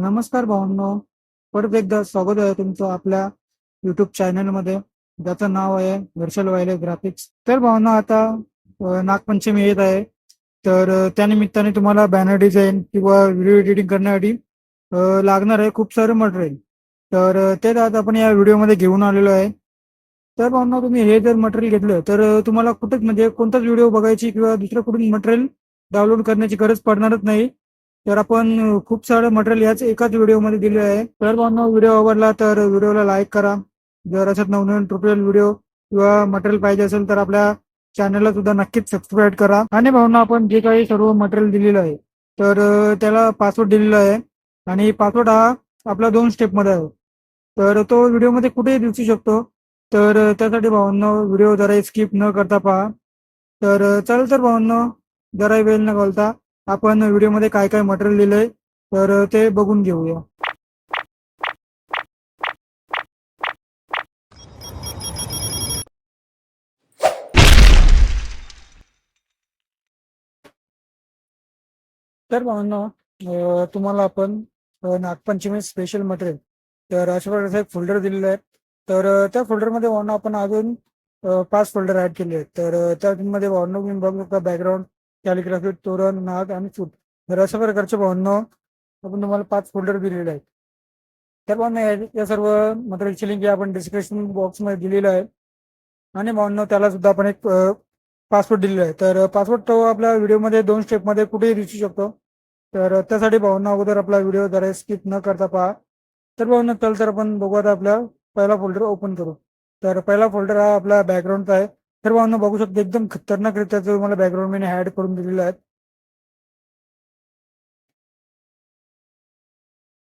नमस्कार भावांनो. परत एकदा स्वागत आहे तुमचं आपल्या युट्यूब चॅनलमध्ये ज्याचं नाव आहे व्हर्च्युअल वायले ग्राफिक्स तर भावांनो आता नागपंचमी येत आहे. तर त्यानिमित्ताने तुम्हाला बॅनर डिझाईन किंवा व्हिडिओ एडिटिंग करण्यासाठी लागणार आहे खूप सारं मटेरियल तर तेच आज आपण या व्हिडिओमध्ये घेऊन आलेलो आहे. तर भावना तुम्ही हे जर मटेरियल घेतलं तर तुम्हाला कुठेच म्हणजे कोणताच व्हिडिओ बघायची किंवा दुसरं कुठून मटेरियल डाउनलोड करण्याची गरज पडणारच नाही. तर आपण खूप सारं मटेरियल याच एकाच व्हिडिओमध्ये दिले आहे. तर भावना व्हिडिओ आवडला तर व्हिडिओला लाईक करा. जर असं नवनवीन ट्युटोरियल व्हिडिओ किंवा मटेरियल पाहिजे असेल तर आपल्या चॅनलला सुद्धा नक्कीच सबस्क्राईब करा. आणि भावना आपण जे काही सर्व मटेरियल दिलेलं आहे तर त्याला पासवर्ड दिलेला आहे. आणि पासवर्ड हा आपला दोन स्टेपमध्ये आहे. तर तो व्हिडिओमध्ये कुठेही दिसू शकतो. तर त्यासाठी भावांनो व्हिडिओ जरा स्किप न करता पहा. तर चल तर भावांनो जरा वेळ न घालता आपण व्हिडिओमध्ये काय काय मटेरियल दिलंय तर ते बघून घेऊया. तर भावांनो तुम्हाला आपण नागपंचमी स्पेशल मटेरियल तर अशा प्रकारचा एक फोल्डर दिलेला आहे. तर त्या फोल्डरमध्ये भावना आपण अजून पाच फोल्डर ऍड केले आहेत. तर त्यामध्ये भावना तुम्ही बघू शकता बॅकग्राऊंड कॅलिग्राफी तोरण नाग आणि फूट तर अशा प्रकारचे भावना आपण तुम्हाला पाच फोल्डर दिलेले आहेत. तर भावना या सर्व मटेरियलची लिंक आपण डिस्क्रिप्शन बॉक्समध्ये दिलेलं आहे. आणि भावांनो त्याला सुद्धा आपण एक पासवर्ड दिलेला आहे. तर पासवर्ड तो आपल्या व्हिडिओमध्ये दोन स्टेपमध्ये कुठेही दिसू शकतो. तर त्यासाठी भावना अगोदर आपला व्हिडिओ जरा स्किप न करता पहा. तर भावना चल तर आपण बघू आता आपला पहिला फोल्डर ओपन करू. तर पहिला फोल्डर हा आपला बॅकग्राऊंडचा आहे. तर भावना बघू शकतो एकदम खतरनाक रित्या तुम्हाला बॅकग्राऊंड मी ऍड करून दिलेला आहे.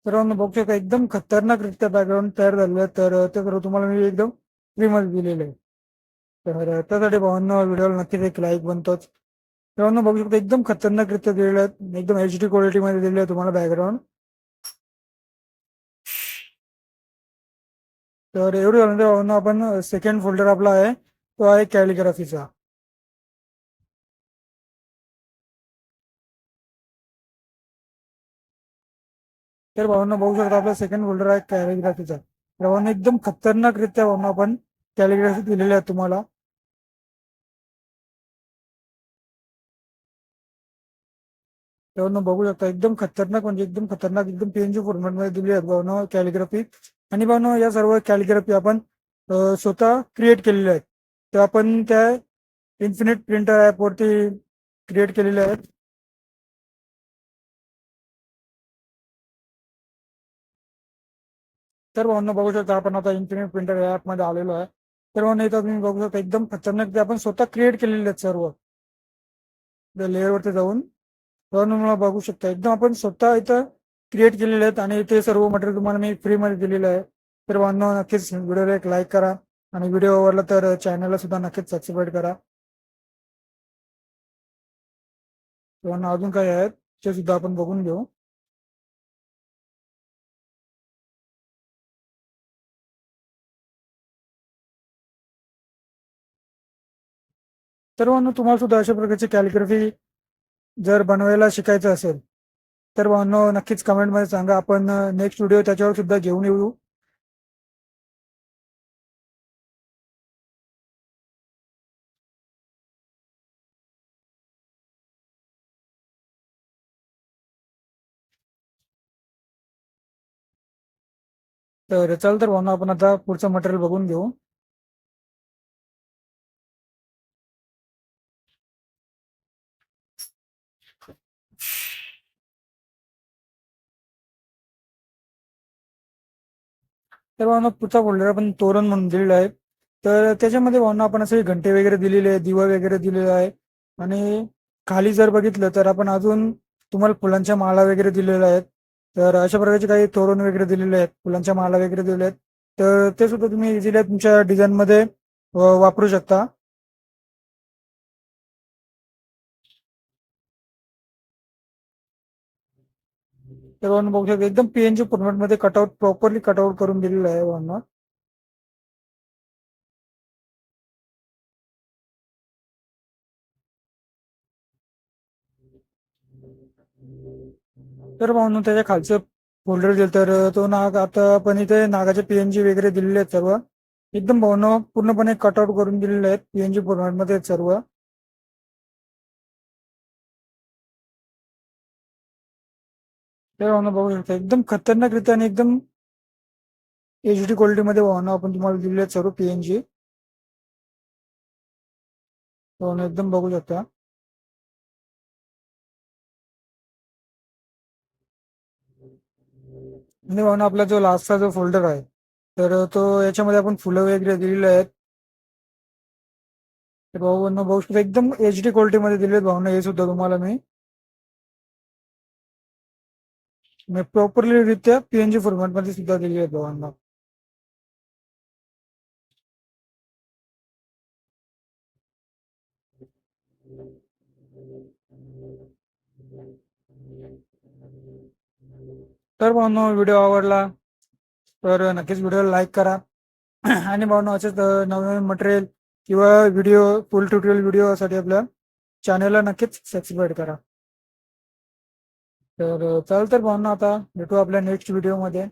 तर बघू शकता एकदम खतरनाक रित्या बॅकग्राऊंड तयार झालेलं आहे. तर ते सर्व तुम्हाला मी एकदम फ्रीमध्ये दिलेलं आहे. तर त्यासाठी भावांना व्हिडिओला नक्कीच एक लाईक बनतोच. सर्वांना बघू शकता एकदम खतरनाक रित्या दिलेले आहेत एकदम एच डी क्वालिटीमध्ये दिलेलं आहे तुम्हाला बॅकग्राऊंड तर एवढं झालं भावांना आपण सेकंड फोल्डर आपला आहे. तो आहे कॅलिग्राफीचा. तर भावांना बघू शकता आपला सेकंड फोल्डर आहे कॅलिग्राफीचा. तर भावांना एकदम खतरनाक रित्या भावना आपण कॅलिग्राफी दिलेल्या आहेत तुम्हाला. तेव्हा बघू शकता एकदम खतरनाक म्हणजे एकदम खतरनाक एकदम पीएनजी फॉर्मॅटमध्ये दिली आहेत भावना कॅलिग्राफी. आणि भावना या सर्व कॅलिग्राफी आपण स्वतः क्रिएट केलेल्या आहेत. तर आपण त्या इन्फिनिट प्रिंटर ऍप वरती क्रिएट केलेले आहेत. तर भावना बघू शकता आपण आता इन्फिनिट प्रिंटर ऍपमध्ये आलेलो आहे. तर भावना इथं तुम्ही बघू शकता एकदम खतरनाक ते आपण स्वतः क्रिएट केलेले आहेत सर्व. लेअर वरती जाऊन. मला बघू शकता एकदम आपण स्वतः इथं क्रिएट केलेले आहेत आणि ते सर्व मटेरियल तुम्हाला मी फ्रीमध्ये दिलेलं आहे. तर भावना नक्कीच व्हिडिओला एक लाईक करा. आणि व्हिडिओ आवडला तर चॅनलला सुद्धा नक्कीच सबस्क्राईब करा. किंवा अजून काय आहेत ते सुद्धा आपण बघून घेऊ. तर भावना तुम्हाला सुद्धा अशा प्रकारची कॅलिग्राफी जर बनवायला शिकायचं असेल तर भावनो नक्कीच कमेंटमध्ये सांगा. आपण नेक्स्ट व्हिडिओ त्याच्यावर सुद्धा घेऊन येऊ. तर चल तर भावना आपण आता पुढचं मटेरियल बघून घेऊ. तर भावना पुढचा फोल्डर आपण तोरण म्हणून दिलेला आहे. तर त्याच्यामध्ये भावना आपण असे घंटे वगैरे दिलेले आहे दिवा वगैरे दिलेला आहे. आणि खाली जर बघितलं तर आपण अजून तुम्हाला फुलांच्या माळा वगैरे दिलेल्या आहेत. तर अशा प्रकारचे काही तोरण वगैरे दिलेले आहेत फुलांच्या माला वगैरे दिलेल्या आहेत. तर ते सुद्धा तुम्ही इझिली तुमच्या डिझाईन मध्ये वापरू शकता. तर भावना बघू शकता एकदम पीएनजी फॉर्मॅटमध्ये कटआउट प्रॉपरली कटआउट करून दिलेलं आहे भावना तर भावना त्याच्या खालचं फोल्डर दिलं तर तो नाग आता पण इथे नागाचे पीएनजी वगैरे दिलेले आहेत सर्व. एकदम भावना पूर्णपणे कटआउट करून दिलेले आहेत पीएनजी फॉर्मॅटमध्ये आहेत सर्व. ते बघू शकता एकदम खतरनाक खतरनाकरित्या आणि एकदम एच डी क्वालिटीमध्ये भावना आपण तुम्हाला दिलेले आहेत सर्व पीएनजी भावना एकदम बघू शकता. आणि भावना आपला जो लास्टचा जो फोल्डर आहे तर तो याच्यामध्ये आपण फुलं वगैरे दिलेले आहेत. तर भाऊ एकदम एच डी क्वालिटीमध्ये दिले आहेत भावना हे सुद्धा तुम्हाला मी. प्रॉपरली रित्या पीएनजी फॉर्मॅटमध्ये सुद्धा दिली आहेत भावांना. तर भाऊनो व्हिडिओ आवडला तर नक्कीच व्हिडिओला लाईक करा. आणि भाऊनो असेच अं, नवनवीन मटेरियल किंवा व्हिडिओ फुल ट्युटोरियल व्हिडिओसाठी आपल्या चॅनलला नक्कीच सबस्क्राईब करा. तर चल तर भाऊनो आता भेटू आपल्या नेक्स्ट व्हिडिओमध्ये